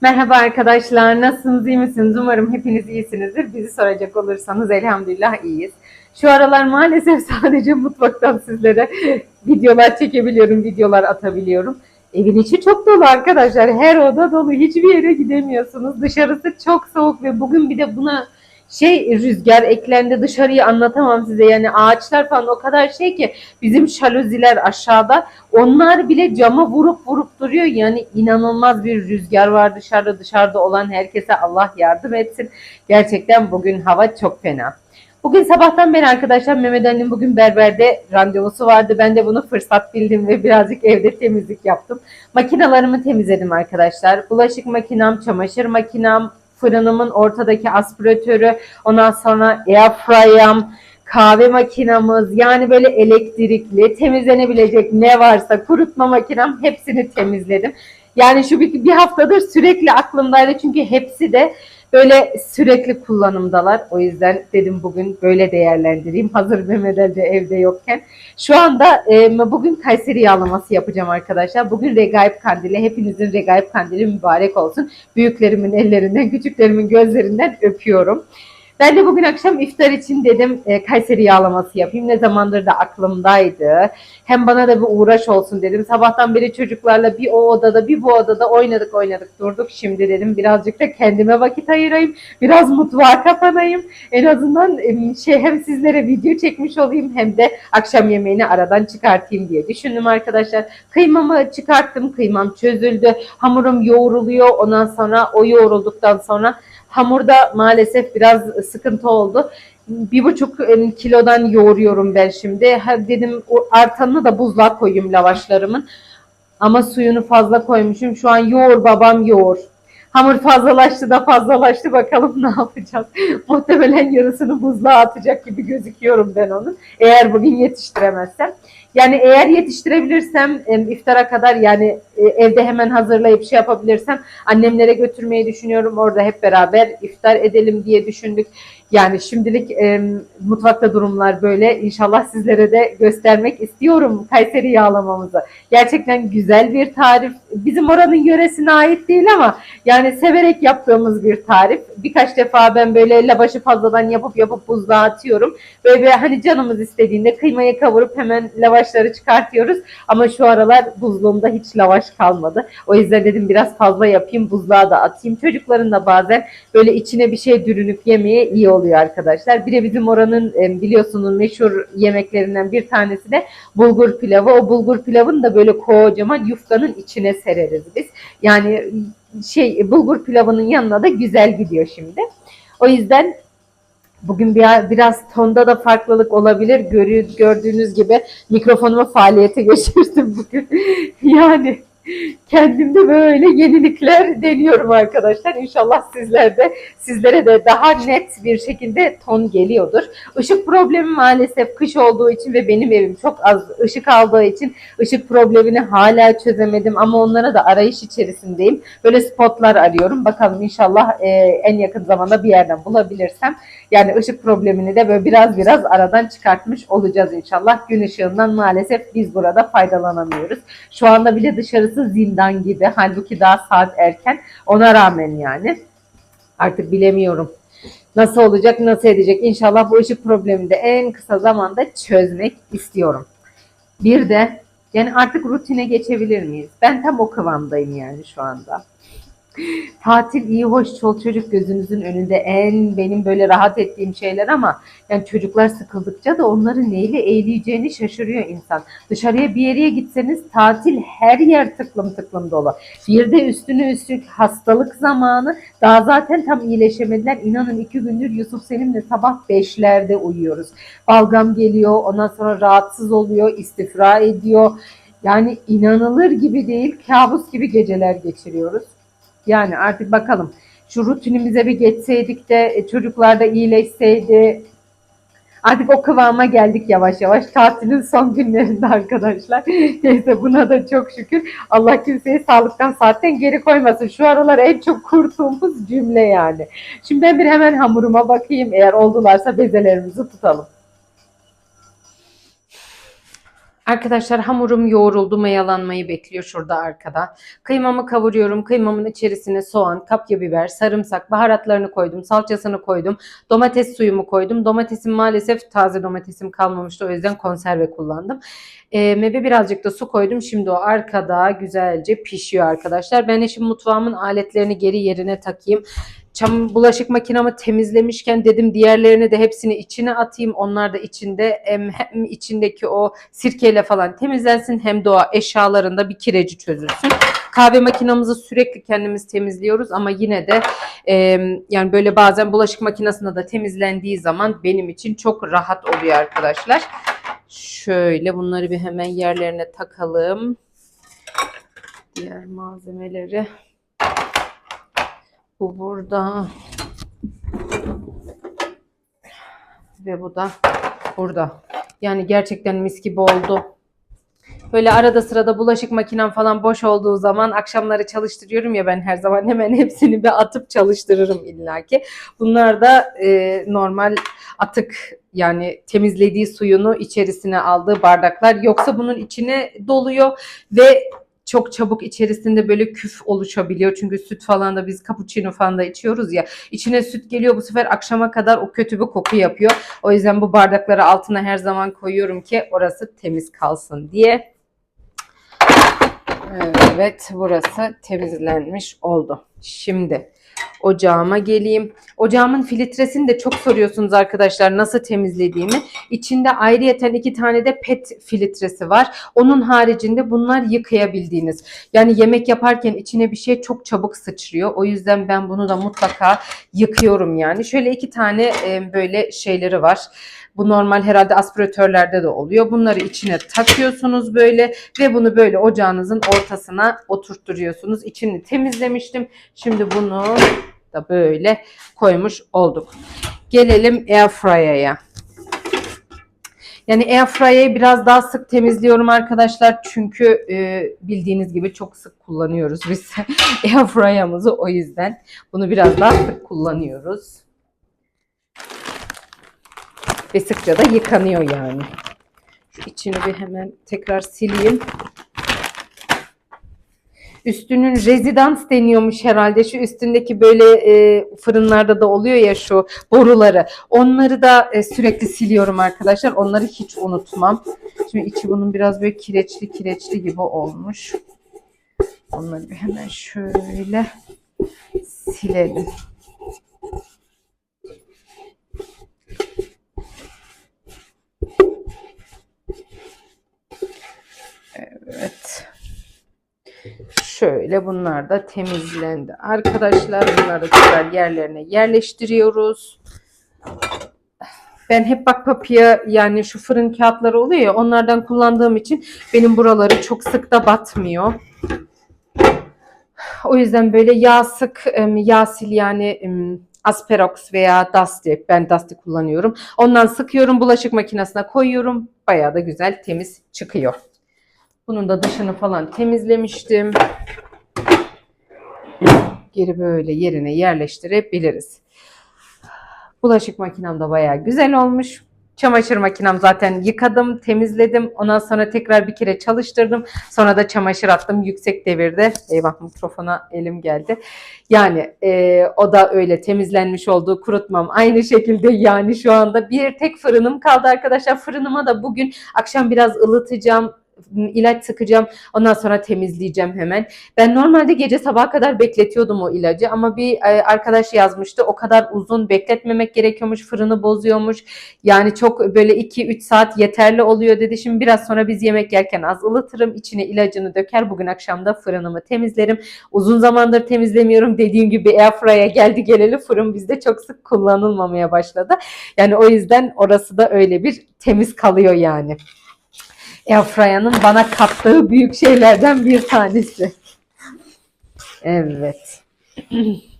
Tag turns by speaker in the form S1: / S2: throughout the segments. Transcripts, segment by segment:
S1: Merhaba arkadaşlar, nasılsınız, iyi misiniz? Umarım hepiniz iyisinizdir. Bizi soracak olursanız elhamdülillah iyiyiz. Şu aralar maalesef sadece mutfaktan sizlere videolar çekebiliyorum, videolar atabiliyorum. Evin içi çok dolu arkadaşlar, her oda dolu, hiçbir yere gidemiyorsunuz. Dışarısı çok soğuk ve bugün bir de buna şey rüzgar eklendi dışarıyı anlatamam size yani ağaçlar falan o kadar şey ki bizim şaluziler aşağıda onlar bile cama vurup vurup duruyor yani inanılmaz bir rüzgar var dışarıda dışarıda olan herkese Allah yardım etsin gerçekten bugün hava çok fena. Bugün sabahtan beri arkadaşlar Mehmet Ali'nin bugün berberde randevusu vardı. Ben de bunu fırsat bildim ve birazcık evde temizlik yaptım. Makinalarımı temizledim arkadaşlar. Bulaşık makinam, çamaşır makinam, fırınımın ortadaki aspiratörü, ondan sonra airfryer'ım, kahve makinamız yani böyle elektrikli temizlenebilecek ne varsa kurutma makinem hepsini temizledim. Yani şu bir, bir haftadır sürekli aklımdaydı çünkü hepsi de böyle sürekli kullanımdalar. O yüzden dedim bugün böyle değerlendireyim. Hazır Mehmet Ali de evde yokken. Şu anda e, bugün Kayseri yağlaması yapacağım arkadaşlar. Bugün Regaip Kandili. Hepinizin Regaip Kandili mübarek olsun. Büyüklerimin ellerinden, küçüklerimin gözlerinden öpüyorum. Ben de bugün akşam iftar için dedim e, Kayseri yağlaması yapayım. Ne zamandır da aklımdaydı. Hem bana da bir uğraş olsun dedim. Sabahtan beri çocuklarla bir o odada bir bu odada oynadık oynadık durduk. Şimdi dedim birazcık da kendime vakit ayırayım. Biraz mutfağa kapanayım. En azından e, şey hem sizlere video çekmiş olayım hem de akşam yemeğini aradan çıkartayım diye düşündüm arkadaşlar. Kıymamı çıkarttım. Kıymam çözüldü. Hamurum yoğruluyor. Ondan sonra o yoğrulduktan sonra Hamurda maalesef biraz sıkıntı oldu. Bir buçuk kilodan yoğuruyorum ben şimdi. Dedim artanını da buzluğa koyayım lavaşlarımın. Ama suyunu fazla koymuşum. Şu an yoğur babam yoğur. Hamur fazlalaştı da fazlalaştı bakalım ne yapacağız. Muhtemelen yarısını buzluğa atacak gibi gözüküyorum ben onun. Eğer bugün yetiştiremezsem. Yani eğer yetiştirebilirsem iftara kadar yani e, evde hemen hazırlayıp şey yapabilirsem annemlere götürmeyi düşünüyorum. Orada hep beraber iftar edelim diye düşündük. Yani şimdilik e, mutfakta durumlar böyle. İnşallah sizlere de göstermek istiyorum Kayseri yağlamamızı. Gerçekten güzel bir tarif. Bizim oranın yöresine ait değil ama yani severek yaptığımız bir tarif. Birkaç defa ben böyle lavaşı fazladan yapıp yapıp buzluğa atıyorum. Böyle hani canımız istediğinde kıymayı kavurup hemen lavaşları çıkartıyoruz. Ama şu aralar buzluğumda hiç lavaş kalmadı. O yüzden dedim biraz fazla yapayım buzluğa da atayım. Çocukların da bazen böyle içine bir şey dürünüp yemeye iyi oluyor arkadaşlar. Bir de bizim oranın biliyorsunuz meşhur yemeklerinden bir tanesi de bulgur pilavı. O bulgur pilavını da böyle kocaman yufkanın içine sereriz biz. Yani şey bulgur pilavının yanına da güzel gidiyor şimdi. O yüzden Bugün biraz, tonda da farklılık olabilir. Gördüğünüz gibi mikrofonumu faaliyete geçirdim bugün. yani kendimde böyle yenilikler deniyorum arkadaşlar. İnşallah sizler de sizlere de daha net bir şekilde ton geliyordur. Işık problemi maalesef kış olduğu için ve benim evim çok az ışık aldığı için ışık problemini hala çözemedim ama onlara da arayış içerisindeyim. Böyle spotlar arıyorum. Bakalım inşallah e, en yakın zamanda bir yerden bulabilirsem yani ışık problemini de böyle biraz biraz aradan çıkartmış olacağız inşallah. Gün ışığından maalesef biz burada faydalanamıyoruz. Şu anda bile dışarısı zindan gibi. Halbuki daha saat erken. Ona rağmen yani. Artık bilemiyorum. Nasıl olacak, nasıl edecek? İnşallah bu ışık problemini de en kısa zamanda çözmek istiyorum. Bir de yani artık rutine geçebilir miyiz? Ben tam o kıvamdayım yani şu anda. Tatil iyi hoş çol çocuk gözünüzün önünde en benim böyle rahat ettiğim şeyler ama yani çocuklar sıkıldıkça da onları neyle eğleyeceğini şaşırıyor insan. Dışarıya bir yere gitseniz tatil her yer tıklım tıklım dolu. Bir de üstüne üstlük hastalık zamanı daha zaten tam iyileşemediler. İnanın iki gündür Yusuf Selim'le sabah beşlerde uyuyoruz. Balgam geliyor ondan sonra rahatsız oluyor istifra ediyor. Yani inanılır gibi değil kabus gibi geceler geçiriyoruz. Yani artık bakalım şu rutinimize bir geçseydik de e, çocuklar da iyileşseydi. Artık o kıvama geldik yavaş yavaş. Tatilin son günlerinde arkadaşlar. Neyse buna da çok şükür. Allah kimseyi sağlıktan saatten geri koymasın. Şu aralar en çok kurtulduğumuz cümle yani. Şimdi ben bir hemen hamuruma bakayım. Eğer oldularsa bezelerimizi tutalım. Arkadaşlar hamurum yoğruldu, mayalanmayı bekliyor şurada arkada. Kıymamı kavuruyorum. Kıymamın içerisine soğan, kapya biber, sarımsak, baharatlarını koydum, salçasını koydum. Domates suyumu koydum. Domatesim maalesef taze domatesim kalmamıştı. O yüzden konserve kullandım. E, mebe birazcık da su koydum. Şimdi o arkada güzelce pişiyor arkadaşlar. Ben şimdi mutfağımın aletlerini geri yerine takayım. Çam bulaşık makinamı temizlemişken dedim diğerlerini de hepsini içine atayım. Onlar da içinde hem, hem içindeki o sirkeyle falan temizlensin hem de o eşyalarında bir kireci çözülsün. Kahve makinamızı sürekli kendimiz temizliyoruz ama yine de e, yani böyle bazen bulaşık makinesinde de temizlendiği zaman benim için çok rahat oluyor arkadaşlar. Şöyle bunları bir hemen yerlerine takalım. Diğer malzemeleri. Bu burada. Ve bu da burada. Yani gerçekten mis gibi oldu. Böyle arada sırada bulaşık makinem falan boş olduğu zaman akşamları çalıştırıyorum ya ben her zaman hemen hepsini bir atıp çalıştırırım illaki. Bunlar da e, normal atık yani temizlediği suyunu içerisine aldığı bardaklar. Yoksa bunun içine doluyor ve çok çabuk içerisinde böyle küf oluşabiliyor. Çünkü süt falan da biz cappuccino falan da içiyoruz ya. İçine süt geliyor bu sefer akşama kadar o kötü bir koku yapıyor. O yüzden bu bardakları altına her zaman koyuyorum ki orası temiz kalsın diye. Evet burası temizlenmiş oldu. Şimdi ocağıma geleyim. Ocağımın filtresini de çok soruyorsunuz arkadaşlar nasıl temizlediğimi. İçinde ayrıyeten iki tane de pet filtresi var. Onun haricinde bunlar yıkayabildiğiniz. Yani yemek yaparken içine bir şey çok çabuk sıçrıyor. O yüzden ben bunu da mutlaka yıkıyorum yani. Şöyle iki tane e, böyle şeyleri var. Bu normal herhalde aspiratörlerde de oluyor. Bunları içine takıyorsunuz böyle ve bunu böyle ocağınızın ortasına oturtturuyorsunuz. İçini temizlemiştim. Şimdi bunu da böyle koymuş olduk. Gelelim airfryer'ya. Yani airfryer'ı biraz daha sık temizliyorum arkadaşlar. Çünkü e, bildiğiniz gibi çok sık kullanıyoruz biz airfryer'ımızı. O yüzden bunu biraz daha sık kullanıyoruz. Ve sıkça da yıkanıyor yani. Şu içini bir hemen tekrar sileyim. Üstünün rezidans deniyormuş herhalde. Şu üstündeki böyle e, fırınlarda da oluyor ya şu boruları. Onları da e, sürekli siliyorum arkadaşlar. Onları hiç unutmam. Şimdi içi bunun biraz böyle kireçli kireçli gibi olmuş. Onları hemen şöyle silelim. Evet. Şöyle bunlar da temizlendi. Arkadaşlar bunları tekrar yerlerine yerleştiriyoruz. Ben hep bak papya yani şu fırın kağıtları oluyor ya onlardan kullandığım için benim buraları çok sık da batmıyor. O yüzden böyle yağ sık, yağ sil yani Asperox veya Dusty. Ben Dusty kullanıyorum. Ondan sıkıyorum bulaşık makinesine koyuyorum. Bayağı da güzel temiz çıkıyor. Bunun da dışını falan temizlemiştim. Geri böyle yerine yerleştirebiliriz. Bulaşık makinem de bayağı güzel olmuş. Çamaşır makinem zaten yıkadım, temizledim. Ondan sonra tekrar bir kere çalıştırdım. Sonra da çamaşır attım yüksek devirde. Eyvah mikrofona elim geldi. Yani e, o da öyle temizlenmiş oldu. Kurutmam aynı şekilde yani şu anda bir tek fırınım kaldı arkadaşlar. Fırınıma da bugün akşam biraz ılıtacağım ilaç sıkacağım. Ondan sonra temizleyeceğim hemen. Ben normalde gece sabaha kadar bekletiyordum o ilacı ama bir e, arkadaş yazmıştı. O kadar uzun bekletmemek gerekiyormuş. Fırını bozuyormuş. Yani çok böyle 2-3 saat yeterli oluyor dedi. Şimdi biraz sonra biz yemek yerken az ılıtırım. içine ilacını döker. Bugün akşam da fırınımı temizlerim. Uzun zamandır temizlemiyorum. Dediğim gibi airfryer'a geldi geleli fırın bizde çok sık kullanılmamaya başladı. Yani o yüzden orası da öyle bir temiz kalıyor yani. Airfryer'ın bana kattığı büyük şeylerden bir tanesi. Evet.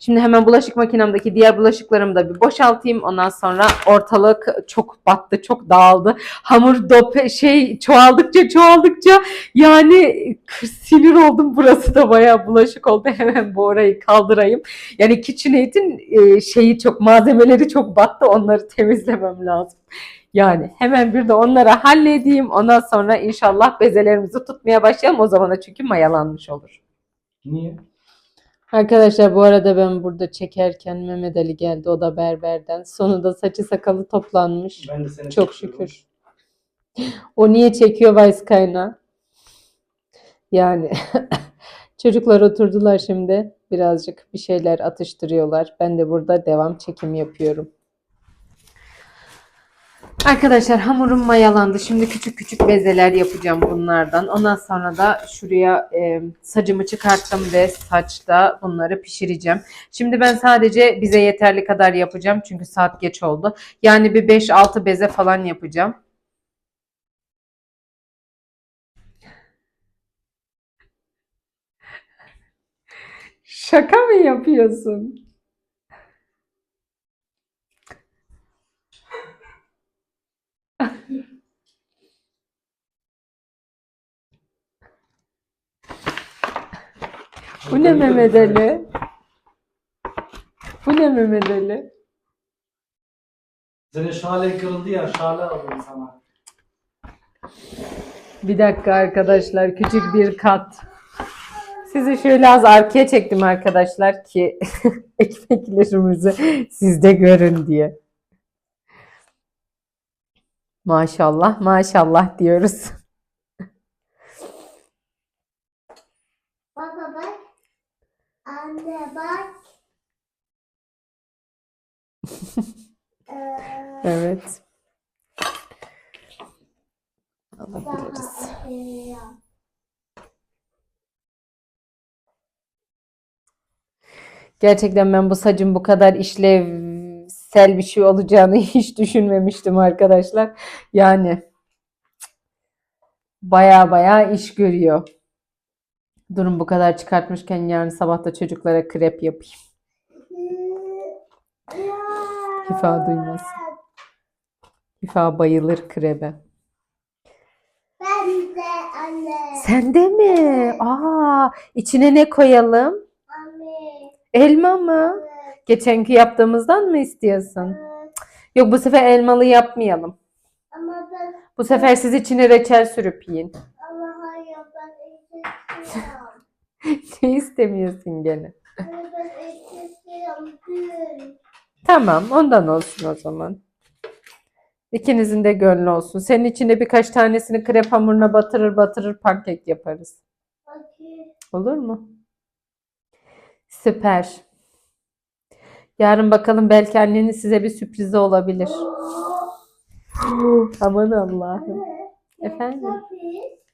S1: Şimdi hemen bulaşık makinemdeki diğer bulaşıklarımı da bir boşaltayım. Ondan sonra ortalık çok battı, çok dağıldı. Hamur dop şey çoğaldıkça çoğaldıkça yani sinir oldum. Burası da bayağı bulaşık oldu. Hemen bu orayı kaldırayım. Yani KitchenAid'in e, şeyi çok malzemeleri çok battı. Onları temizlemem lazım. Yani hemen bir de onları halledeyim. Ondan sonra inşallah bezelerimizi tutmaya başlayalım. O zamana çünkü mayalanmış olur.
S2: Niye?
S1: Arkadaşlar bu arada ben burada çekerken Mehmet Ali geldi. O da berberden. Sonunda saçı sakalı toplanmış.
S2: Ben de seni
S1: Çok
S2: çekiyorum.
S1: şükür. O niye çekiyor Vice kaynağı? Yani çocuklar oturdular şimdi. Birazcık bir şeyler atıştırıyorlar. Ben de burada devam çekim yapıyorum. Arkadaşlar hamurum mayalandı. Şimdi küçük küçük bezeler yapacağım bunlardan. Ondan sonra da şuraya e, sacımı çıkarttım ve saçta bunları pişireceğim. Şimdi ben sadece bize yeterli kadar yapacağım. Çünkü saat geç oldu. Yani bir 5-6 beze falan yapacağım. Şaka mı yapıyorsun? Bu ne Mehmet Ali? Bu ne Mehmet Ali?
S2: Senin şale kırıldı ya şale aldım sana.
S1: Bir dakika arkadaşlar küçük bir kat. Sizi şöyle az arkaya çektim arkadaşlar ki ekmeklerimizi siz de görün diye. Maşallah maşallah diyoruz.
S3: Baba bak. Anne bak. Ee,
S1: Evet. Alabiliriz. Gerçekten ben bu sacın bu kadar işlevsel bir şey olacağını hiç düşünmemiştim arkadaşlar. Yani baya baya iş görüyor. Durun bu kadar çıkartmışken yarın sabah da çocuklara krep yapayım. Hifa duymaz. Hifa bayılır krebe.
S3: Ben de anne.
S1: Sen de mi? Aa, içine ne koyalım?
S3: Anne.
S1: Elma mı? Geçenki yaptığımızdan mı istiyorsun?
S3: Evet.
S1: Yok bu sefer elmalı yapmayalım.
S3: Ama ben
S1: Bu sefer siz içine reçel sürüp yiyin.
S3: ama hayır ben istiyorum.
S1: ne istemiyorsun gene?
S3: Anne ben istiyorum.
S1: Tamam ondan olsun o zaman. İkinizin de gönlü olsun. Senin içine birkaç tanesini krep hamuruna batırır batırır pankek yaparız.
S3: Bakayım.
S1: Olur mu? Süper. Yarın bakalım belki annenin size bir sürprizi olabilir. Aman Allah'ım. Efendim?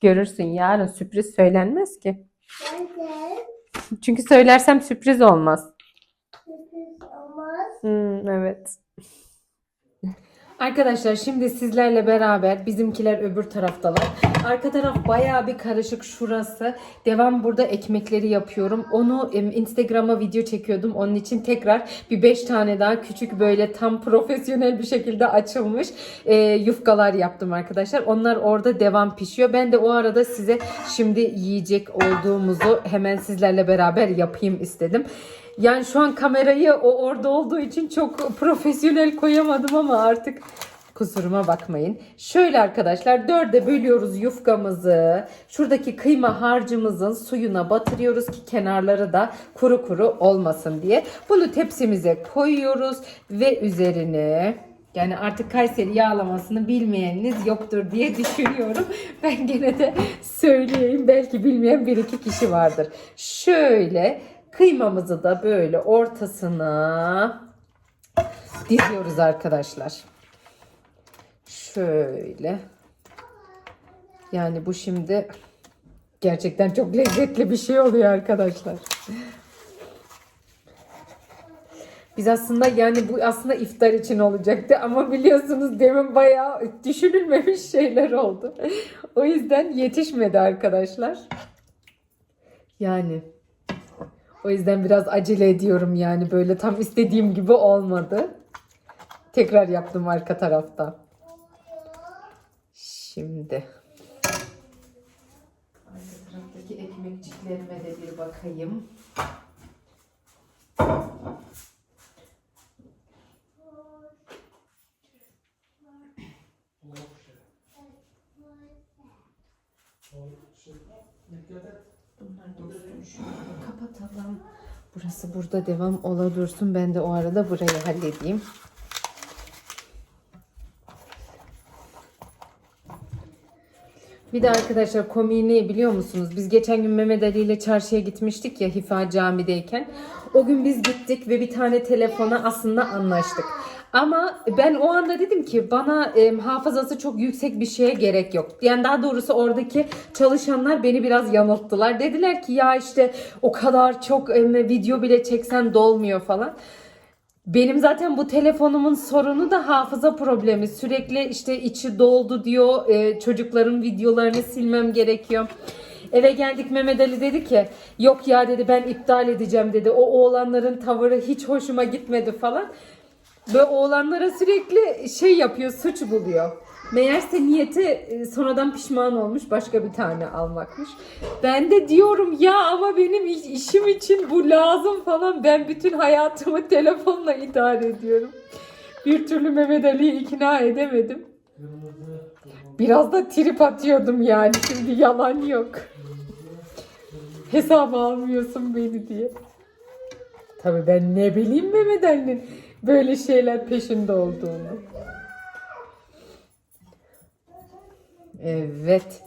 S1: Görürsün yarın sürpriz söylenmez ki. Çünkü söylersem sürpriz olmaz. Hmm, evet. Arkadaşlar şimdi sizlerle beraber bizimkiler öbür taraftalar. Arka taraf bayağı bir karışık şurası. Devam burada ekmekleri yapıyorum. Onu Instagram'a video çekiyordum. Onun için tekrar bir 5 tane daha küçük böyle tam profesyonel bir şekilde açılmış e, yufkalar yaptım arkadaşlar. Onlar orada devam pişiyor. Ben de o arada size şimdi yiyecek olduğumuzu hemen sizlerle beraber yapayım istedim. Yani şu an kamerayı o orada olduğu için çok profesyonel koyamadım ama artık kusuruma bakmayın. Şöyle arkadaşlar dörde bölüyoruz yufkamızı. Şuradaki kıyma harcımızın suyuna batırıyoruz ki kenarları da kuru kuru olmasın diye. Bunu tepsimize koyuyoruz ve üzerine yani artık Kayseri yağlamasını bilmeyeniniz yoktur diye düşünüyorum. Ben gene de söyleyeyim belki bilmeyen bir iki kişi vardır. Şöyle kıymamızı da böyle ortasına diziyoruz arkadaşlar. Şöyle. Yani bu şimdi gerçekten çok lezzetli bir şey oluyor arkadaşlar. Biz aslında yani bu aslında iftar için olacaktı ama biliyorsunuz demin bayağı düşünülmemiş şeyler oldu. O yüzden yetişmedi arkadaşlar. Yani O yüzden biraz acele ediyorum yani böyle tam istediğim gibi olmadı. Tekrar yaptım arka tarafta. Şimdi arka taraftaki ekmekçiklerime de bir bakayım.
S2: Dikkat et.
S1: Bunlar dursun şöyle kapatalım. Burası burada devam ola dursun. Ben de o arada burayı halledeyim. Bir de arkadaşlar komiğini biliyor musunuz? Biz geçen gün Mehmet Ali ile çarşıya gitmiştik ya Hifa camideyken. O gün biz gittik ve bir tane telefona aslında anlaştık. Ama ben o anda dedim ki bana e, hafızası çok yüksek bir şeye gerek yok. Yani daha doğrusu oradaki çalışanlar beni biraz yanılttılar. Dediler ki ya işte o kadar çok e, video bile çeksen dolmuyor falan. Benim zaten bu telefonumun sorunu da hafıza problemi. Sürekli işte içi doldu diyor. e, çocukların videolarını silmem gerekiyor. Eve geldik Mehmet Ali dedi ki yok ya dedi ben iptal edeceğim dedi. O oğlanların tavırı hiç hoşuma gitmedi falan. Ve oğlanlara sürekli şey yapıyor suç buluyor. Meğerse niyeti e, sonradan pişman olmuş başka bir tane almakmış. Ben de diyorum ya ama benim iş- işim için bu lazım falan. Ben bütün hayatımı telefonla idare ediyorum. Bir türlü Mehmet Ali'yi ikna edemedim. Biraz da trip atıyordum yani. Şimdi yalan yok. Hesaba almıyorsun beni diye. Tabii ben ne bileyim Mehmet Ali'nin böyle şeyler peşinde olduğunu. Evet.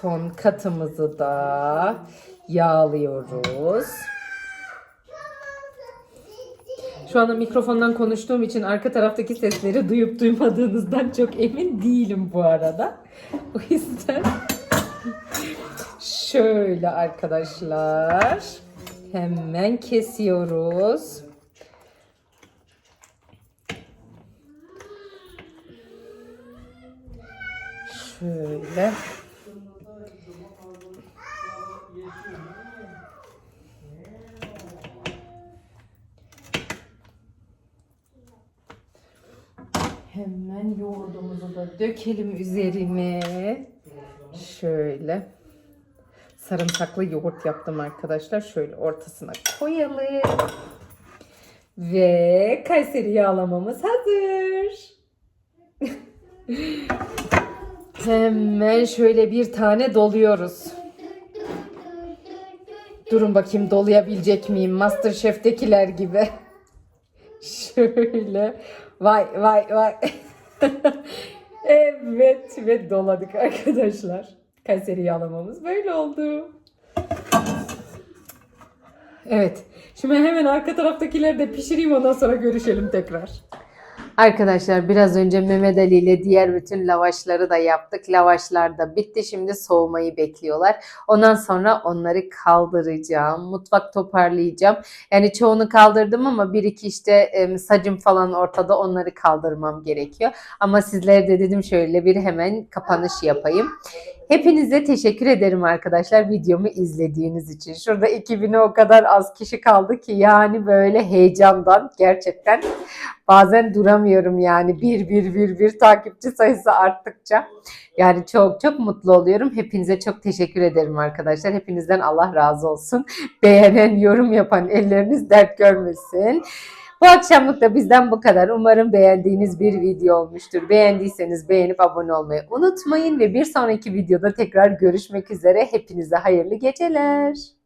S1: Son katımızı da yağlıyoruz. Şu anda mikrofondan konuştuğum için arka taraftaki sesleri duyup duymadığınızdan çok emin değilim bu arada. O yüzden şöyle arkadaşlar hemen kesiyoruz. Şöyle. Hemen yoğurdumuzu da dökelim üzerine. Şöyle. Sarımsaklı yoğurt yaptım arkadaşlar. Şöyle ortasına koyalım. Ve Kayseri yağlamamız hazır. Hemen şöyle bir tane doluyoruz. Durun bakayım dolayabilecek miyim? Masterchef'tekiler gibi. Şöyle. Vay vay vay. evet ve doladık arkadaşlar. Kayseri yağlamamız böyle oldu. Evet. Şimdi hemen arka taraftakileri de pişireyim ondan sonra görüşelim tekrar. Arkadaşlar biraz önce Mehmet Ali ile diğer bütün lavaşları da yaptık. Lavaşlar da bitti. Şimdi soğumayı bekliyorlar. Ondan sonra onları kaldıracağım. Mutfak toparlayacağım. Yani çoğunu kaldırdım ama bir iki işte sacım falan ortada onları kaldırmam gerekiyor. Ama sizlere de dedim şöyle bir hemen kapanış yapayım. Hepinize teşekkür ederim arkadaşlar videomu izlediğiniz için. Şurada 2000'e o kadar az kişi kaldı ki yani böyle heyecandan gerçekten bazen duramıyorum yani bir bir bir bir takipçi sayısı arttıkça. Yani çok çok mutlu oluyorum. Hepinize çok teşekkür ederim arkadaşlar. Hepinizden Allah razı olsun. Beğenen, yorum yapan elleriniz dert görmesin. Bu akşamlık da bizden bu kadar. Umarım beğendiğiniz bir video olmuştur. Beğendiyseniz beğenip abone olmayı unutmayın ve bir sonraki videoda tekrar görüşmek üzere. Hepinize hayırlı geceler.